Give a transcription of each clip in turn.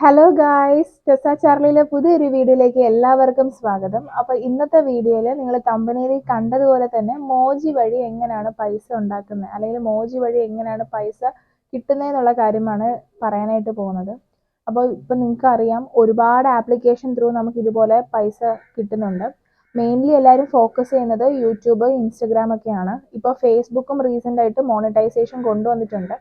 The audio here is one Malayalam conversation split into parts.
ഹലോ ഗായ്സ് ടെസ ചാർലിയിലെ പുതിയൊരു വീഡിയോയിലേക്ക് എല്ലാവർക്കും സ്വാഗതം. അപ്പോൾ ഇന്നത്തെ വീഡിയോയിൽ നിങ്ങൾ കമ്പനിയിൽ കണ്ടതുപോലെ തന്നെ മോജി വഴി എങ്ങനെയാണ് പൈസ ഉണ്ടാക്കുന്നത്? അല്ലെങ്കിൽ മോജി വഴി എങ്ങനെയാണ് പൈസ കിട്ടുന്നതെന്നുള്ള കാര്യമാണ് പറയാനായിട്ട് പോകുന്നത്. അപ്പോൾ ഇപ്പം നിങ്ങൾക്ക് അറിയാം ഒരുപാട് ആപ്ലിക്കേഷൻ ത്രൂ നമുക്ക് ഇതുപോലെ പൈസ കിട്ടുന്നുണ്ട്. മെയിൻലി എല്ലാവരും ഫോക്കസ് ചെയ്യുന്നത് യൂട്യൂബ് ഇൻസ്റ്റഗ്രാം ഒക്കെയാണ്. ഇപ്പോൾ ഫേസ്ബുക്കും റീസെന്റ് ആയിട്ട് മോണിറ്റൈസേഷൻ കൊണ്ടുവന്നിട്ടുണ്ട്.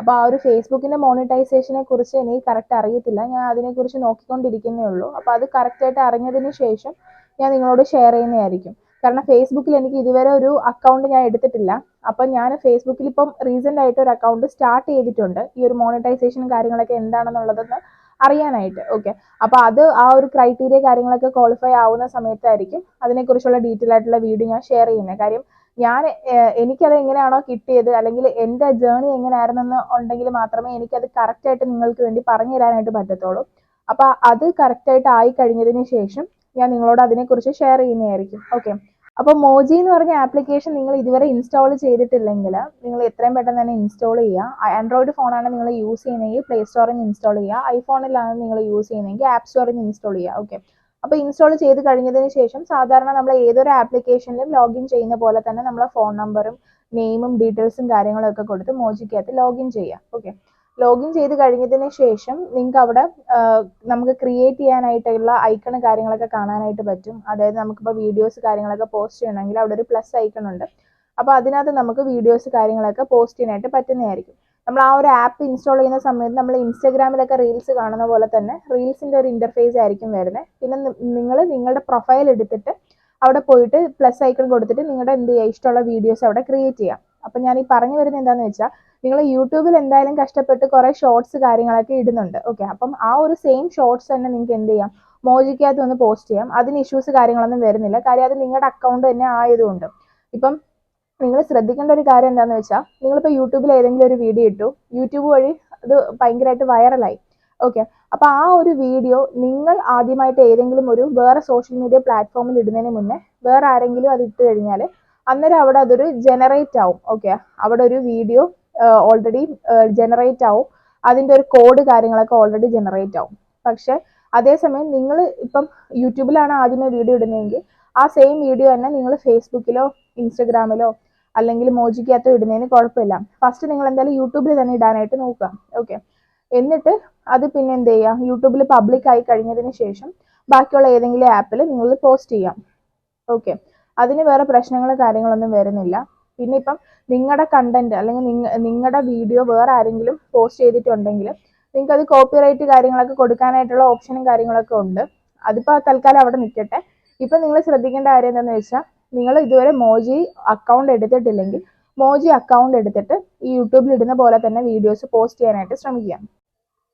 അപ്പോൾ ആ ഒരു ഫേസ്ബുക്കിന്റെ മോണിറ്റൈസേഷനെ കുറിച്ച് എനിക്ക് കറക്റ്റ് അറിയത്തില്ല. ഞാൻ അതിനെക്കുറിച്ച് നോക്കിക്കൊണ്ടിരിക്കുന്നേ ഉള്ളൂ. അപ്പോൾ അത് കറക്റ്റായിട്ട് അറിഞ്ഞതിന് ശേഷം ഞാൻ നിങ്ങളോട് ഷെയർ ചെയ്യുന്നതായിരിക്കും. കാരണം ഫേസ്ബുക്കിൽ എനിക്ക് ഇതുവരെ ഒരു അക്കൗണ്ട് ഞാൻ എടുത്തിട്ടില്ല. അപ്പം ഞാൻ ഫേസ്ബുക്കിൽ ഇപ്പം റീസെന്റ് ആയിട്ട് ഒരു അക്കൗണ്ട് സ്റ്റാർട്ട് ചെയ്തിട്ടുണ്ട്. ഈ ഒരു മോണിറ്റൈസേഷനും കാര്യങ്ങളൊക്കെ എന്താണെന്നുള്ളതെന്ന് അറിയാനായിട്ട്. ഓക്കെ അപ്പോൾ അത് ആ ഒരു ക്രൈറ്റീരിയ കാര്യങ്ങളൊക്കെ ക്വാളിഫൈ ആവുന്ന സമയത്തായിരിക്കും അതിനെക്കുറിച്ചുള്ള ഡീറ്റെയിൽ ആയിട്ടുള്ള വീഡിയോ ഞാൻ ഷെയർ ചെയ്യുന്നത്. കാര്യം ഞാൻ എനിക്കത് എങ്ങനെയാണോ കിട്ടിയത് അല്ലെങ്കിൽ എന്റെ ജേണി എങ്ങനെയായിരുന്നെന്ന് ഉണ്ടെങ്കിൽ മാത്രമേ എനിക്കത് കറക്റ്റായിട്ട് നിങ്ങൾക്ക് വേണ്ടി പറഞ്ഞു തരാനായിട്ട് പറ്റത്തുള്ളൂ. അപ്പോൾ അത് കറക്റ്റായിട്ട് ആയി കഴിഞ്ഞതിന് ശേഷം ഞാൻ നിങ്ങളോട് അതിനെക്കുറിച്ച് ഷെയർ ചെയ്യുന്നതായിരിക്കും. ഓക്കെ അപ്പോൾ മോജി എന്ന് പറഞ്ഞ ആപ്ലിക്കേഷൻ നിങ്ങൾ ഇതുവരെ ഇൻസ്റ്റാൾ ചെയ്തിട്ടില്ലെങ്കിൽ നിങ്ങൾ എത്രയും പെട്ടെന്ന് തന്നെ ഇൻസ്റ്റാൾ ചെയ്യുക. ആൻഡ്രോയിഡ് ഫോണാണ് നിങ്ങൾ യൂസ് ചെയ്യുന്നതെങ്കിൽ പ്ലേ സ്റ്റോറിൽ നിന്ന് ഇൻസ്റ്റാൾ ചെയ്യുക. ഐഫോണിലാണ് നിങ്ങൾ യൂസ് ചെയ്യുന്നതെങ്കിൽ ആപ്പ് സ്റ്റോറിൽ നിന്ന് ഇൻസ്റ്റാൾ ചെയ്യുക. ഓക്കെ അപ്പോൾ ഇൻസ്റ്റാൾ ചെയ്ത് കഴിഞ്ഞതിന് ശേഷം സാധാരണ നമ്മൾ ഏതൊരു ആപ്ലിക്കേഷനിലും ലോഗിൻ ചെയ്യുന്ന പോലെ തന്നെ നമ്മളെ ഫോൺ നമ്പറും നെയിമും ഡീറ്റെയിൽസും കാര്യങ്ങളും ഒക്കെ കൊടുത്ത് മോജിക്കകത്ത് ലോഗിൻ ചെയ്യാം. ഓക്കെ ലോഗിൻ ചെയ്ത് കഴിഞ്ഞതിന് ശേഷം നിങ്ങൾക്ക് അവിടെ നമുക്ക് ക്രിയേറ്റ് ചെയ്യാനായിട്ടുള്ള ഐക്കൺ കാര്യങ്ങളൊക്കെ കാണാനായിട്ട് പറ്റും. അതായത് നമുക്കിപ്പോൾ വീഡിയോസ് കാര്യങ്ങളൊക്കെ പോസ്റ്റ് ചെയ്യണമെങ്കിൽ അവിടെ ഒരു പ്ലസ് ഐക്കൺ ഉണ്ട്. അപ്പോൾ അതിനകത്ത് നമുക്ക് വീഡിയോസ് കാര്യങ്ങളൊക്കെ പോസ്റ്റ് ചെയ്യാനായിട്ട് പറ്റുന്നതായിരിക്കും. നമ്മൾ ആ ഒരു ആപ്പ് ഇൻസ്റ്റാൾ ചെയ്യുന്ന സമയത്ത് നമ്മൾ ഇൻസ്റ്റാഗ്രാമിലൊക്കെ റീൽസ് കാണുന്ന പോലെ തന്നെ റീൽസിന്റെ ഒരു ഇന്റർഫേസ് ആയിരിക്കും വരുന്നത് പിന്നെ നിങ്ങൾ നിങ്ങളുടെ പ്രൊഫൈൽ എടുത്തിട്ട് അവിടെ പോയിട്ട് പ്ലസ് ഐക്കൺ കൊടുത്തിട്ട് നിങ്ങളുടെ എന്ത് ചെയ്യുക ഇഷ്ടമുള്ള വീഡിയോസ് അവിടെ ക്രിയേറ്റ് ചെയ്യാം. അപ്പം ഞാൻ ഈ പറഞ്ഞു വരുന്നത് എന്താണെന്ന് വെച്ചാൽ നിങ്ങൾ യൂട്യൂബിൽ എന്തായാലും കഷ്ടപ്പെട്ട് കുറേ ഷോർട്സ് കാര്യങ്ങളൊക്കെ ഇടുന്നുണ്ട്. ഓക്കെ അപ്പം ആ ഒരു സെയിം ഷോർട്സ് തന്നെ നിങ്ങൾക്ക് എന്ത് ചെയ്യാം? മോജിക്കകത്ത് ഒന്ന് പോസ്റ്റ് ചെയ്യാം. അതിന് ഇഷ്യൂസ് കാര്യങ്ങളൊന്നും വരുന്നില്ല. കാര്യം അത് നിങ്ങളുടെ അക്കൗണ്ട് തന്നെ ആയതുകൊണ്ട്. ഇപ്പം നിങ്ങൾ ശ്രദ്ധിക്കേണ്ട ഒരു കാര്യം എന്താണെന്ന് വെച്ചാൽ നിങ്ങളിപ്പോൾ യൂട്യൂബിൽ ഏതെങ്കിലും ഒരു വീഡിയോ ഇട്ടു യൂട്യൂബ് വഴി അത് ഭയങ്കരമായിട്ട് വൈറലായി ഓക്കെ അപ്പോൾ ആ ഒരു വീഡിയോ നിങ്ങൾ ആദ്യമായിട്ട് ഏതെങ്കിലും ഒരു വേറെ സോഷ്യൽ മീഡിയ പ്ലാറ്റ്ഫോമിൽ ഇടുന്നതിന് മുന്നേ വേറെ ആരെങ്കിലും അത് ഇട്ട് കഴിഞ്ഞാൽ അന്നേരം അവിടെ അതൊരു ജനറേറ്റ് ആവും. ഓക്കെ അവിടെ ഒരു വീഡിയോ ഓൾറെഡി ജനറേറ്റ് ആവും. അതിന്റെ ഒരു കോഡ് കാര്യങ്ങളൊക്കെ ഓൾറെഡി ജനറേറ്റ് ആവും. പക്ഷേ അതേസമയം നിങ്ങൾ ഇപ്പം യൂട്യൂബിലാണ് ആദ്യമേ വീഡിയോ ഇടുന്നതെങ്കിൽ ആ സെയിം വീഡിയോ തന്നെ നിങ്ങൾ ഫേസ്ബുക്കിലോ ഇൻസ്റ്റഗ്രാമിലോ അല്ലെങ്കിൽ മോജിക്കകത്തോ ഇടുന്നതിന് കുഴപ്പമില്ല. ഫസ്റ്റ് നിങ്ങൾ എന്തായാലും യൂട്യൂബിൽ തന്നെ ഇടാനായിട്ട് നോക്കുക. ഓക്കെ എന്നിട്ട് അത് പിന്നെ എന്ത് ചെയ്യാം? യൂട്യൂബിൽ പബ്ലിക് ആയി കഴിഞ്ഞതിന് ശേഷം ബാക്കിയുള്ള ഏതെങ്കിലും ആപ്പിൽ നിങ്ങൾ പോസ്റ്റ് ചെയ്യാം. ഓക്കെ അതിന് വേറെ പ്രശ്നങ്ങൾ കാര്യങ്ങളൊന്നും വരുന്നില്ല. പിന്നെ ഇപ്പം നിങ്ങളുടെ കണ്ടന്റ് അല്ലെങ്കിൽ നിങ്ങളുടെ വീഡിയോ വേറെ ആരെങ്കിലും പോസ്റ്റ് ചെയ്തിട്ടുണ്ടെങ്കിൽ നിങ്ങൾക്ക് അത് കോപ്പിറൈറ്റ് കാര്യങ്ങളൊക്കെ കൊടുക്കാനായിട്ടുള്ള ഓപ്ഷനും കാര്യങ്ങളൊക്കെ ഉണ്ട്. അതിപ്പോൾ തൽക്കാലം അവിടെ നിൽക്കട്ടെ ഇപ്പം നിങ്ങൾ ശ്രദ്ധിക്കേണ്ട കാര്യം എന്താണെന്ന് വെച്ചാൽ നിങ്ങൾ ഇതുവരെ മോജി അക്കൗണ്ട് എടുത്തിട്ടില്ലെങ്കിൽ മോജി അക്കൗണ്ട് എടുത്തിട്ട് ഈ യൂട്യൂബിൽ ഇടുന്ന പോലെ തന്നെ വീഡിയോസ് പോസ്റ്റ് ചെയ്യാനായിട്ട് ശ്രമിക്കുക.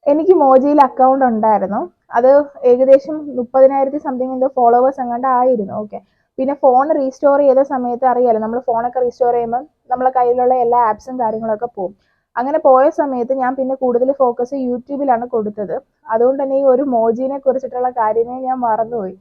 എനിക്ക് മോജിയിൽ അക്കൗണ്ട് ഉണ്ടായിരുന്നു. അത് ഏകദേശം മുപ്പതിനായിരത്തി സംതിങ് എന്തോ ഫോളോവേഴ്സ് എങ്ങാണ്ട് ആയിരുന്നു. ഓക്കെ പിന്നെ ഫോൺ റീസ്റ്റോർ ചെയ്ത സമയത്ത് അറിയാലോ നമ്മൾ ഫോണൊക്കെ റീസ്റ്റോർ ചെയ്യുമ്പോൾ നമ്മളെ കയ്യിലുള്ള എല്ലാ ആപ്സും കാര്യങ്ങളൊക്കെ പോകും അങ്ങനെ പോയ സമയത്ത് ഞാൻ പിന്നെ കൂടുതൽ ഫോക്കസ് യൂട്യൂബിലാണ് കൊടുത്തത്. അതുകൊണ്ട് തന്നെ ഈ ഒരു മോജിനെ കുറിച്ചിട്ടുള്ള കാര്യമേ ഞാൻ മറന്നുപോയി.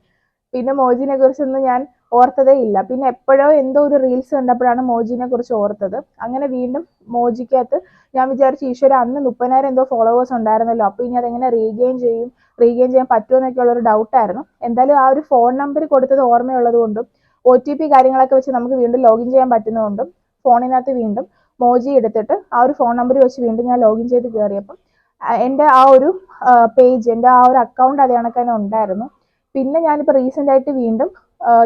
പിന്നെ മോജിനെ കുറിച്ചൊന്നും ഞാൻ ഓർത്തതേ ഇല്ല. പിന്നെ എപ്പോഴോ എന്തോ ഒരു റീൽസ് കണ്ടപ്പോഴാണ് മോജിനെ കുറിച്ച് ഓർത്തത്. അങ്ങനെ വീണ്ടും മോജിക്കകത്ത് ഞാൻ വിചാരിച്ചു ഈശ്വര അന്ന് മുപ്പതിനായിരം എന്തോ ഫോളോവേഴ്സ് ഉണ്ടായിരുന്നല്ലോ. അപ്പോൾ ഇനി അതെങ്ങനെ റീഗെയിൻ ചെയ്യും? റീഗെയിൻ ചെയ്യാൻ പറ്റുമോ എന്നൊക്കെ ഉള്ളൊരു ഡൗട്ടായിരുന്നു എന്തായാലും ആ ഒരു ഫോൺ നമ്പർ കൊടുത്തത് ഓർമ്മയുള്ളത് കൊണ്ടും ഒ ടി പി കാര്യങ്ങളൊക്കെ വെച്ച് നമുക്ക് വീണ്ടും ലോഗിൻ ചെയ്യാൻ പറ്റുന്നതുകൊണ്ടും ഫോണിനകത്ത് വീണ്ടും മോജി എടുത്തിട്ട് ആ ഒരു ഫോൺ നമ്പർ വെച്ച് വീണ്ടും ഞാൻ ലോഗിൻ ചെയ്ത് കയറിയപ്പം എന്റെ ആ ഒരു പേജ് എന്റെ ആ ഒരു അക്കൗണ്ട് അത് കണക്ക് ഉണ്ടായിരുന്നു. പിന്നെ ഞാനിപ്പോൾ റീസെന്റ് ആയിട്ട് വീണ്ടും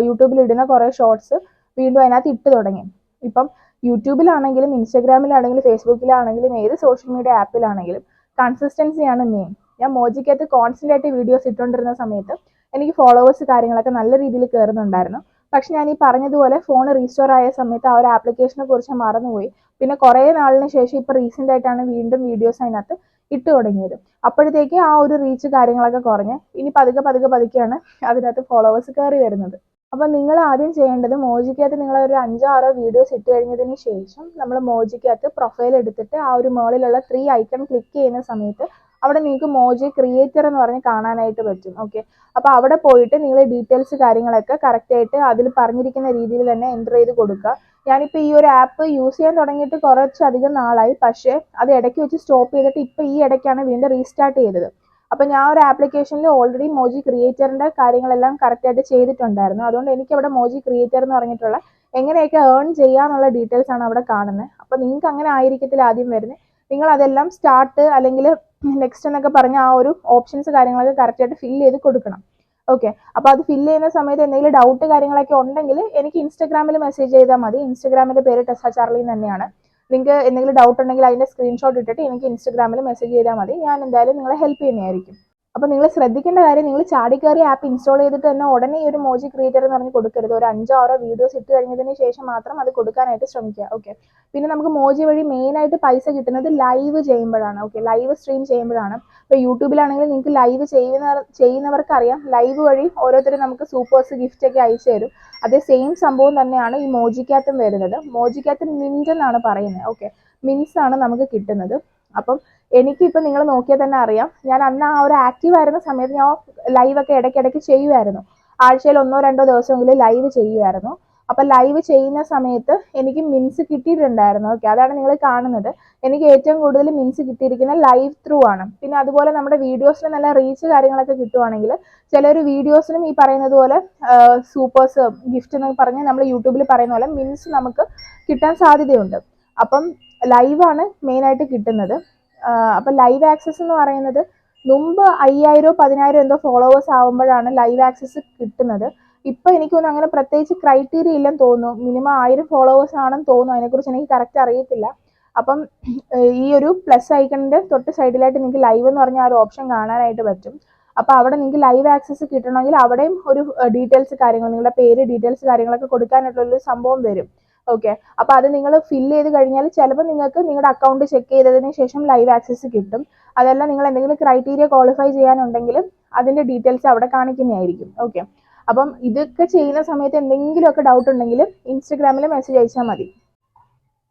യൂട്യൂബിൽ ഇടുന്ന കുറേ ഷോർട്സ് വീണ്ടും അതിനകത്ത് ഇട്ട് തുടങ്ങി. ഇപ്പം യൂട്യൂബിലാണെങ്കിലും ഇൻസ്റ്റാഗ്രാമിലാണെങ്കിലും ഫേസ്ബുക്കിലാണെങ്കിലും ഏത് സോഷ്യൽ മീഡിയ ആപ്പിലാണെങ്കിലും കൺസിസ്റ്റൻസിയാണ് മെയിൻ ഞാൻ മോജിക്കകത്ത് കോൺസ്റ്റന്റ് ആയിട്ട് വീഡിയോസ് ഇട്ടുകൊണ്ടിരുന്ന സമയത്ത് എനിക്ക് ഫോളോവേഴ്സ് കാര്യങ്ങളൊക്കെ നല്ല രീതിയിൽ കയറുന്നുണ്ടായിരുന്നു പക്ഷെ ഞാൻ ഈ പറഞ്ഞതുപോലെ ഫോൺ റീസ്റ്റോർ ആയ സമയത്ത് ആ ഒരു ആപ്ലിക്കേഷനെ കുറിച്ച് മറന്നുപോയി. പിന്നെ കുറേ നാളിന് ശേഷം ഇപ്പൊ റീസെന്റ് ആയിട്ടാണ് വീണ്ടും വീഡിയോസ് അതിനകത്ത് ഇട്ട് തുടങ്ങിയത്. അപ്പോഴത്തേക്ക് ആ ഒരു റീച്ച് കാര്യങ്ങളൊക്കെ കുറഞ്ഞ്. ഇനി പതുക്കെ പതുക്കെ പതുക്കെയാണ് അതിനകത്ത് ഫോളോവേഴ്സ് കയറി വരുന്നത്. അപ്പം നിങ്ങൾ ആദ്യം ചെയ്യേണ്ടത് മോജിക്കകത്ത് നിങ്ങൾ ഒരു അഞ്ചോ ആറോ വീഡിയോസ് ഇട്ട് കഴിഞ്ഞതിന് ശേഷം നമ്മൾ മോജിക്കകത്ത് പ്രൊഫൈൽ എടുത്തിട്ട് ആ ഒരു മുകളിലുള്ള ത്രീ ഐക്കൺ ക്ലിക്ക് ചെയ്യുന്ന സമയത്ത് അവിടെ നിങ്ങൾക്ക് മോജി ക്രിയേറ്റർ എന്ന് പറഞ്ഞ് കാണാനായിട്ട് പറ്റും ഓക്കെ അപ്പോൾ അവിടെ പോയിട്ട് നിങ്ങൾ ഡീറ്റെയിൽസ് കാര്യങ്ങളൊക്കെ കറക്റ്റായിട്ട് അതിൽ പറഞ്ഞിരിക്കുന്ന രീതിയിൽ തന്നെ എന്റർ ചെയ്ത് കൊടുക്കുക. ഞാനിപ്പോൾ ഈ ഒരു ആപ്പ് യൂസ് ചെയ്യാൻ തുടങ്ങിയിട്ട് കുറച്ചധികം നാളായി പക്ഷേ അത് ഇടയ്ക്ക് വെച്ച് സ്റ്റോപ്പ് ചെയ്തിട്ട് ഇപ്പോൾ ഈ ഇടയ്ക്കാണ് വീണ്ടും റീസ്റ്റാർട്ട് ചെയ്തത്. അപ്പോൾ ഞാൻ ഒരു ആപ്ലിക്കേഷനിൽ ഓൾറെഡി മോജി ക്രിയേറ്ററിന്റെ കാര്യങ്ങളെല്ലാം കറക്റ്റായിട്ട് ചെയ്തിട്ടുണ്ടായിരുന്നു. അതുകൊണ്ട് എനിക്ക് അവിടെ മോജി ക്രിയേറ്റർ എന്ന് പറഞ്ഞിട്ടുള്ള എങ്ങനെയൊക്കെ ഏൺ ചെയ്യാന്നുള്ള ഡീറ്റെയിൽസ് ആണ് അവിടെ കാണുന്നത്. അപ്പോൾ നിങ്ങൾക്ക് അങ്ങനെ ആയിരിക്കത്തില്ല ആദ്യം വരുന്നത്. നിങ്ങൾ അതെല്ലാം സ്റ്റാർട്ട് അല്ലെങ്കിൽ നെക്സ്റ്റ് എന്നൊക്കെ പറഞ്ഞ ആ ഒരു ഓപ്ഷൻസ് കാര്യങ്ങളൊക്കെ കറക്റ്റായിട്ട് ഫില്ല് ചെയ്ത് കൊടുക്കണം. ഓക്കെ അപ്പോൾ അത് ഫില്ല് ചെയ്യുന്ന സമയത്ത് എന്തെങ്കിലും ഡൗട്ട് കാര്യങ്ങളൊക്കെ ഉണ്ടെങ്കിൽ എനിക്ക് ഇൻസ്റ്റാഗ്രാമിൽ മെസ്സേജ് ചെയ്താൽ മതി. ഇൻസ്റ്റാഗ്രാമിന്റെ പേര് ടെസ ചാർലി തന്നെയാണ്. നിങ്ങൾക്ക് എന്തെങ്കിലും ഡൗട്ട് ഉണ്ടെങ്കിൽ അതിന്റെ സ്ക്രീൻഷോട്ട് ഇട്ടിട്ട് എനിക്ക് ഇൻസ്റ്റാഗ്രാമിൽ മെസ്സേജ് ചെയ്താൽ മതി. ഞാൻ എന്തായാലും നിങ്ങളെ ഹെൽപ്പ് ചെയ്യുന്നതായിരിക്കും. അപ്പോൾ നിങ്ങൾ ശ്രദ്ധിക്കേണ്ട കാര്യം നിങ്ങൾ ചാടി കയറി ആപ്പ് ഇൻസ്റ്റാൾ ചെയ്തിട്ട് തന്നെ ഉടനെ ഈ ഒരു മോജി ക്രിയേറ്റർ എന്ന് പറഞ്ഞ് കൊടുക്കരുത്. ഒരു അഞ്ചോ ആറോ വീഡിയോസ് ഇട്ട് കഴിഞ്ഞതിന് ശേഷം മാത്രം അത് കൊടുക്കാനായിട്ട് ശ്രമിക്കുക. ഓക്കെ പിന്നെ നമുക്ക് മോജി വഴി മെയിൻ ആയിട്ട് പൈസ കിട്ടുന്നത് ലൈവ് ചെയ്യുമ്പോഴാണ്. ഓക്കെ ലൈവ് സ്ട്രീം ചെയ്യുമ്പോഴാണ്. ഇപ്പോൾ യൂട്യൂബിലാണെങ്കിൽ നിങ്ങൾക്ക് ലൈവ് ചെയ്യുന്ന ചെയ്യുന്നവർക്ക് അറിയാം ലൈവ് വഴി ഓരോരുത്തരും നമുക്ക് സൂപ്പേഴ്സ് ഗിഫ്റ്റ് ഒക്കെ അയച്ചു തരും. അതേ സെയിം സംഭവം തന്നെയാണ് ഈ മോജിക്കാത്തും വരുന്നത്. മോജിക്കകത്ത് മിന്റ് എന്നാണ് പറയുന്നത്. ഓക്കെ മിൻസ് ആണ് നമുക്ക് കിട്ടുന്നത്. അപ്പം എനിക്കിപ്പോൾ നിങ്ങൾ നോക്കിയാൽ തന്നെ അറിയാം. ഞാൻ അന്ന് ആ ഒരു ആക്റ്റീവ് ആയിരുന്ന സമയത്ത് ഞാൻ ലൈവ് ഒക്കെ ഇടയ്ക്കിടയ്ക്ക് ചെയ്യുമായിരുന്നു ആഴ്ചയിൽ ഒന്നോ രണ്ടോ ദിവസമെങ്കിലും ലൈവ് ചെയ്യുമായിരുന്നു അപ്പം ലൈവ് ചെയ്യുന്ന സമയത്ത് എനിക്ക് മിൻസ് കിട്ടിയിട്ടുണ്ടായിരുന്നു. ഓക്കെ അതാണ് നിങ്ങൾ കാണുന്നത്. എനിക്ക് ഏറ്റവും കൂടുതൽ മിൻസ് കിട്ടിയിരിക്കുന്നത് ലൈവ് ത്രൂ ആണ്. പിന്നെ അതുപോലെ നമ്മുടെ വീഡിയോസിന് നല്ല റീച്ച് കാര്യങ്ങളൊക്കെ കിട്ടുവാണെങ്കിൽ ഒരു വീഡിയോസിനും ഈ പറയുന്നത് പോലെ സൂപ്പേഴ്സ് ഗിഫ്റ്റ് എന്ന് പറഞ്ഞ് നമ്മൾ യൂട്യൂബിൽ പറയുന്ന പോലെ മിൻസ് നമുക്ക് കിട്ടാൻ സാധ്യതയുണ്ട്. അപ്പം ലൈവാണ് മെയിനായിട്ട് കിട്ടുന്നത്. അപ്പം ലൈവ് ആക്സസ് എന്ന് പറയുന്നത് മുമ്പ് അയ്യായിരോ പതിനായിരോ എന്തോ ഫോളോവേഴ്സ് ആവുമ്പോഴാണ് ലൈവ് ആക്സസ് കിട്ടുന്നത്. ഇപ്പൊ എനിക്ക് തോന്നുന്നു അങ്ങനെ പ്രത്യേകിച്ച് ക്രൈറ്റീരിയ ഇല്ലെന്ന് തോന്നുന്നു. മിനിമം ആയിരം ഫോളോവേഴ്സ് ആണെന്ന് തോന്നുന്നു. അതിനെക്കുറിച്ച് എനിക്ക് കറക്റ്റ് അറിയത്തില്ല. അപ്പം ഈ ഒരു പ്ലസ് ഐക്കണിന്റെ തൊട്ട് സൈഡിലായിട്ട് നിങ്ങൾക്ക് ലൈവ് എന്ന് പറഞ്ഞ ആ ഒരു ഓപ്ഷൻ കാണാനായിട്ട് പറ്റും. അപ്പോൾ അവിടെ നിങ്ങൾക്ക് ലൈവ് ആക്സസ് കിട്ടണമെങ്കിൽ അവിടെയും ഒരു ഡീറ്റെയിൽസ് കാര്യങ്ങൾ നിങ്ങളുടെ പേര് ഡീറ്റെയിൽസ് കാര്യങ്ങളൊക്കെ കൊടുക്കാനായിട്ടുള്ള ഒരു സംഭവം വരും. ഓക്കെ അപ്പോൾ അത് നിങ്ങൾ ഫില്ല് ചെയ്ത് കഴിഞ്ഞാൽ ചിലപ്പോൾ നിങ്ങൾക്ക് നിങ്ങളുടെ അക്കൗണ്ട് ചെക്ക് ചെയ്തതിന് ശേഷം ലൈവ് ആക്സസ് കിട്ടും. അതല്ല നിങ്ങൾ എന്തെങ്കിലും ക്രൈറ്റീരിയ ക്വാളിഫൈ ചെയ്യാനുണ്ടെങ്കിൽ അതിന്റെ ഡീറ്റെയിൽസ് അവിടെ കാണിക്കുന്നതായിരിക്കും. ഓക്കെ അപ്പം ഇതൊക്കെ ചെയ്യുന്ന സമയത്ത് എന്തെങ്കിലുമൊക്കെ ഡൗട്ട് ഉണ്ടെങ്കിൽ ഇൻസ്റ്റഗ്രാമിൽ മെസ്സേജ് അയച്ചാൽ മതി.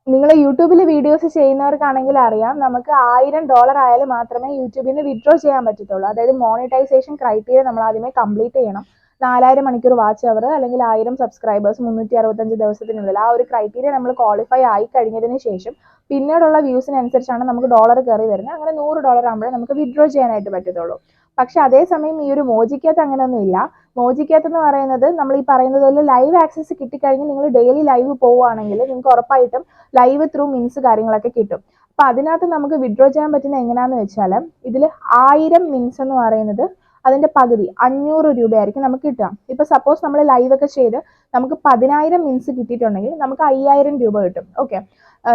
നിങ്ങൾ യൂട്യൂബിൽ വീഡിയോസ് ചെയ്യുന്നവർക്കാണെങ്കിൽ അറിയാം നമുക്ക് ആയിരം ഡോളർ ആയാലും മാത്രമേ യൂട്യൂബിൽ നിന്ന് വിഡ്രോ ചെയ്യാൻ പറ്റത്തുള്ളൂ. അതായത് മോണിറ്റൈസേഷൻ ക്രൈറ്റീരിയ നമ്മൾ ആദ്യമേ കംപ്ലീറ്റ് ചെയ്യണം. നാലായിരം മണിക്കൂർ വാച്ച് അവർ അല്ലെങ്കിൽ ആയിരം സബ്സ്ക്രൈബേഴ്സ് മുന്നൂറ്റി അറുപത്തഞ്ച് ദിവസത്തിനുള്ളിൽ ആ ഒരു ക്രൈറ്റീരിയ നമ്മൾ ക്വാളിഫൈ ആയി കഴിഞ്ഞതിന് ശേഷം പിന്നീടുള്ള വ്യൂസിനനുസരിച്ചാണ് നമുക്ക് ഡോളർ കയറി വരുന്നത്. അങ്ങനെ നൂറ് ഡോളർ ആകുമ്പോഴേ നമുക്ക് വിഡ്രോ ചെയ്യാനായിട്ട് പറ്റത്തുള്ളൂ. പക്ഷെ അതേസമയം ഈ ഒരു മോജിക്കകത്ത് അങ്ങനെയൊന്നുമില്ല മോജിക്കകത്ത് എന്ന് പറയുന്നത് നമ്മൾ ഈ പറയുന്നത് പോലെ ലൈവ് ആക്സസ് കിട്ടിക്കഴിഞ്ഞ് നിങ്ങൾ ഡെയിലി ലൈവ് പോവുകയാണെങ്കിൽ നിങ്ങൾക്ക് ഉറപ്പായിട്ടും ലൈവ് ത്രൂ മിൻസ് കാര്യങ്ങളൊക്കെ കിട്ടും. അപ്പൊ അതിനകത്ത് നമുക്ക് വിഡ്രോ ചെയ്യാൻ പറ്റുന്ന എങ്ങനെയാന്ന് വെച്ചാൽ ഇതിൽ ആയിരം മിൻസ് എന്ന് പറയുന്നത് അതിന്റെ പകുതി അഞ്ഞൂറ് രൂപയായിരിക്കും നമുക്ക് കിട്ടാം ഇപ്പൊ സപ്പോസ് നമ്മൾ ലൈവ് ഒക്കെ ചെയ്ത് നമുക്ക് പതിനായിരം മിൻസ് കിട്ടിയിട്ടുണ്ടെങ്കിൽ നമുക്ക് അയ്യായിരം രൂപ കിട്ടും. ഓക്കെ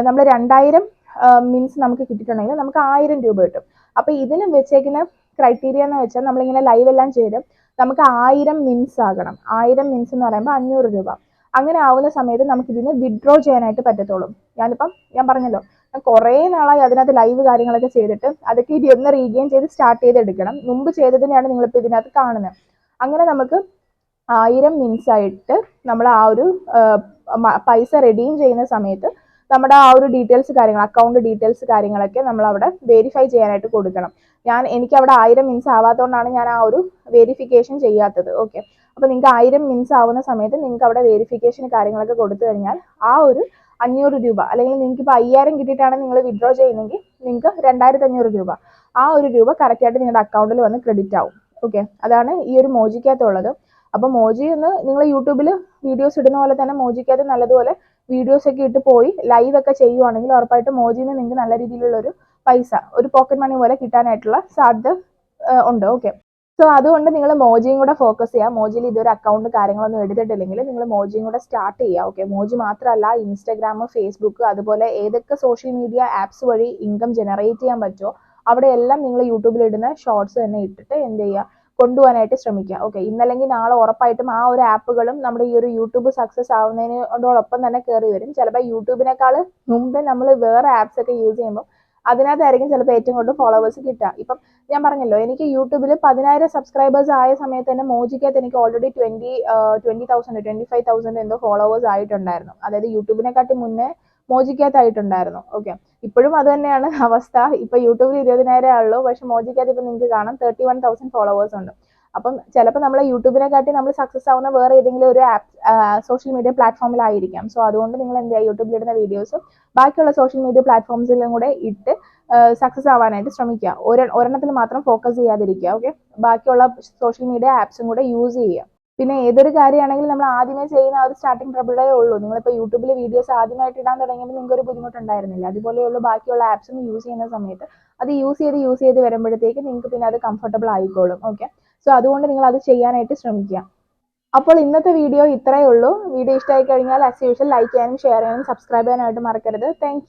നമ്മൾ രണ്ടായിരം മിൻസ് നമുക്ക് കിട്ടിയിട്ടുണ്ടെങ്കിൽ നമുക്ക് ആയിരം രൂപ കിട്ടും. അപ്പൊ ഇതിന് വെച്ചേക്കുന്ന ക്രൈറ്റീരിയ എന്ന് വെച്ചാൽ നമ്മളിങ്ങനെ ലൈവ് എല്ലാം ചെയ്ത് നമുക്ക് ആയിരം മിൻസ് ആകണം. ആയിരം മിൻസ് എന്ന് പറയുമ്പോൾ അഞ്ഞൂറ് രൂപ. അങ്ങനെ ആവുന്ന സമയത്ത് നമുക്ക് ഇതിന് വിഡ്രോ ചെയ്യാനായിട്ട് പറ്റത്തുള്ളൂ. ഞാനിപ്പം ഞാൻ പറഞ്ഞല്ലോ ഞാൻ കുറേ നാളായി അതിനകത്ത് ലൈവ് കാര്യങ്ങളൊക്കെ ചെയ്തിട്ട് അതൊക്കെ ഇനി ഒന്ന് റീഗെയിൻ ചെയ്ത് സ്റ്റാർട്ട് ചെയ്തെടുക്കണം. മുമ്പ് ചെയ്തതിനെയാണ് നിങ്ങളിപ്പോൾ ഇതിനകത്ത് കാണുന്നത് അങ്ങനെ നമുക്ക് ആയിരം മിൻസ് ആയിട്ട് നമ്മൾ ആ ഒരു പൈസ റെഡീം ചെയ്യുന്ന സമയത്ത് നമ്മുടെ ആ ഒരു ഡീറ്റെയിൽസ് കാര്യങ്ങൾ അക്കൗണ്ട് ഡീറ്റെയിൽസ് കാര്യങ്ങളൊക്കെ നമ്മൾ അവിടെ വെരിഫൈ ചെയ്യാനായിട്ട് കൊടുക്കണം. ഞാൻ എനിക്ക് അവിടെ ആയിരം മിൻസ് ആവാത്തതുകൊണ്ടാണ് ഞാൻ ആ ഒരു വെരിഫിക്കേഷൻ ചെയ്യാത്തത്. ഓക്കെ അപ്പോൾ നിങ്ങൾക്ക് ആയിരം മിൻസ് ആവുന്ന സമയത്ത് നിങ്ങൾക്ക് അവിടെ വെരിഫിക്കേഷൻ കാര്യങ്ങളൊക്കെ കൊടുത്തു കഴിഞ്ഞാൽ ആ ഒരു അഞ്ഞൂറ് രൂപ. അല്ലെങ്കിൽ നിങ്ങൾക്ക് ഇപ്പോൾ അയ്യായിരം കിട്ടിയിട്ടാണ് നിങ്ങൾ വിഡ്രോ ചെയ്യുന്നതെങ്കിൽ നിങ്ങൾക്ക് രണ്ടായിരത്തി അഞ്ഞൂറ് രൂപ. ആ ഒരു രൂപ കറക്റ്റായിട്ട് നിങ്ങളുടെ അക്കൗണ്ടിൽ വന്ന് ക്രെഡിറ്റ് ആവും. ഓക്കെ അതാണ് ഈ ഒരു മോജിക്കകത്തുള്ളത് അപ്പോൾ മോജി ഒന്ന് നിങ്ങൾ യൂട്യൂബിൽ വീഡിയോസ് ഇടുന്ന പോലെ തന്നെ മോജിക്കകത്ത് നല്ലതുപോലെ വീഡിയോസ് ഒക്കെ ഇട്ട് പോയി ലൈവ് ഒക്കെ ചെയ്യുവാണെങ്കിൽ ഉറപ്പായിട്ടും മോജിയിൽ നിന്ന് നിങ്ങൾക്ക് നല്ല രീതിയിലുള്ള ഒരു പൈസ ഒരു പോക്കറ്റ് മണി പോലെ കിട്ടാനായിട്ടുള്ള സാധ്യത ഉണ്ട്. ഓക്കെ സോ അതുകൊണ്ട് നിങ്ങൾ മോജിയും കൂടെ ഫോക്കസ് ചെയ്യുക മോജിയിൽ ഇതൊരു അക്കൗണ്ട് കാര്യങ്ങളൊന്നും എടുത്തിട്ടില്ലെങ്കിൽ നിങ്ങൾ മോജിയും കൂടെ സ്റ്റാർട്ട് ചെയ്യുക ഓക്കെ മോജി മാത്രമല്ല ഇൻസ്റ്റാഗ്രാം ഫേസ്ബുക്ക് അതുപോലെ ഏതൊക്കെ സോഷ്യൽ മീഡിയ ആപ്സ് വഴി ഇൻകം ജനറേറ്റ് ചെയ്യാൻ പറ്റുമോ അവിടെയെല്ലാം നിങ്ങൾ യൂട്യൂബിൽ ഇടുന്ന ഷോർട്സ് തന്നെ ഇട്ടിട്ട് എന്ത് ചെയ്യുക കൊണ്ടുപോകാനായിട്ട് ശ്രമിക്കുക ഓക്കെ ഇന്നല്ലെങ്കിൽ നാളെ ഉറപ്പായിട്ടും ആ ഒരു ആപ്പുകളും നമ്മുടെ ഈ ഒരു യൂട്യൂബ് സക്സസ് ആവുന്നതിനോടൊപ്പം തന്നെ കയറി വരും. ചിലപ്പോൾ യൂട്യൂബിനേക്കാൾ മുമ്പേ നമ്മൾ വേറെ ആപ്സ് ഒക്കെ യൂസ് ചെയ്യുമ്പോൾ അതിനകത്തായിരിക്കും ചിലപ്പോൾ ഏറ്റവും കൂടുതൽ ഫോളോവേഴ്സ് കിട്ടുക. ഇപ്പം ഞാൻ പറഞ്ഞല്ലോ എനിക്ക് യൂട്യൂബിൽ പതിനായിരം സബ്സ്ക്രൈബേഴ്സ് ആയ സമയത്ത് തന്നെ മോജിക്കകത്ത് എനിക്ക് already twenty twenty thousand twenty five thousand എന്തോ ഫോളോവേഴ്സ് ആയിട്ടുണ്ടായിരുന്നു. അതായത് യൂട്യൂബിനെക്കാട്ടി മുന്നേ മോജിക്കകത്ത് ആയിട്ടുണ്ടായിരുന്നു ഓക്കെ ഇപ്പോഴും അത് തന്നെയാണ് അവസ്ഥ. ഇപ്പൊ യൂട്യൂബിൽ ഇരുപതിനായിരം ആളുള്ളൂ പക്ഷെ മോജിക്കകത്ത് ഇപ്പൊ നിങ്ങൾക്ക് കാണാം തേർട്ടി വൺ തൗസൻഡ് ഫോളോവേഴ്സ് ഉണ്ട്. അപ്പം ചിലപ്പോൾ നമ്മൾ യൂട്യൂബിനെക്കാട്ടി നമ്മൾ സക്സസ് ആവുന്ന വേറെ ഏതെങ്കിലും ഒരു ആപ്പ് സോഷ്യൽ മീഡിയ പ്ലാറ്റ്ഫോമിലായിരിക്കാം സോ അതുകൊണ്ട് നിങ്ങൾ എന്ത് ചെയ്യുക? യൂട്യൂബിൽ ഇടുന്ന വീഡിയോസും ബാക്കിയുള്ള സോഷ്യൽ മീഡിയ പ്ലാറ്റ്ഫോംസിലും കൂടെ ഇട്ട് സക്സസ് ആവാനായിട്ട് ശ്രമിക്കുക. ഒരു ഒരെണ്ണത്തിൽ മാത്രം ഫോക്കസ് ചെയ്യാതിരിക്കുക ഓക്കെ ബാക്കിയുള്ള സോഷ്യൽ മീഡിയ ആപ്സും കൂടെ യൂസ് ചെയ്യുക. പിന്നെ ഏതൊരു കാര്യമാണെങ്കിലും നമ്മൾ ആദ്യമേ ചെയ്യുന്ന ആ ഒരു സ്റ്റാർട്ടിംഗ് ട്രബിളേ ഉള്ളൂ. നിങ്ങളിപ്പോൾ യൂട്യൂബിൽ വീഡിയോസ് ആദ്യമായിട്ട് ഇടാൻ തുടങ്ങിയപ്പോൾ നിങ്ങൾക്ക് ഒരു ബുദ്ധിമുട്ടുണ്ടായിരുന്നില്ല. അതുപോലെയുള്ള ബാക്കിയുള്ള ആപ്സും യൂസ് ചെയ്യുന്ന സമയത്ത് അത് യൂസ് ചെയ്ത് യൂസ് ചെയ്ത് വരുമ്പോഴത്തേക്ക് നിങ്ങൾക്ക് പിന്നെ അത് കംഫർട്ടബിൾ ആയിക്കോളും ഓക്കെ സോ അതുകൊണ്ട് നിങ്ങൾ അത് ചെയ്യാനായിട്ട് ശ്രമിക്കുക. അപ്പോൾ ഇന്നത്തെ വീഡിയോ ഇത്രയേ ഉള്ളൂ. വീഡിയോ ഇഷ്ടമായി കഴിഞ്ഞാൽ യൂഷ്വൽ ലൈക്ക് ചെയ്യാനും ഷെയർ ചെയ്യാനും സബ്സ്ക്രൈബ് ചെയ്യാനായിട്ട് മറക്കരുത്. താങ്ക്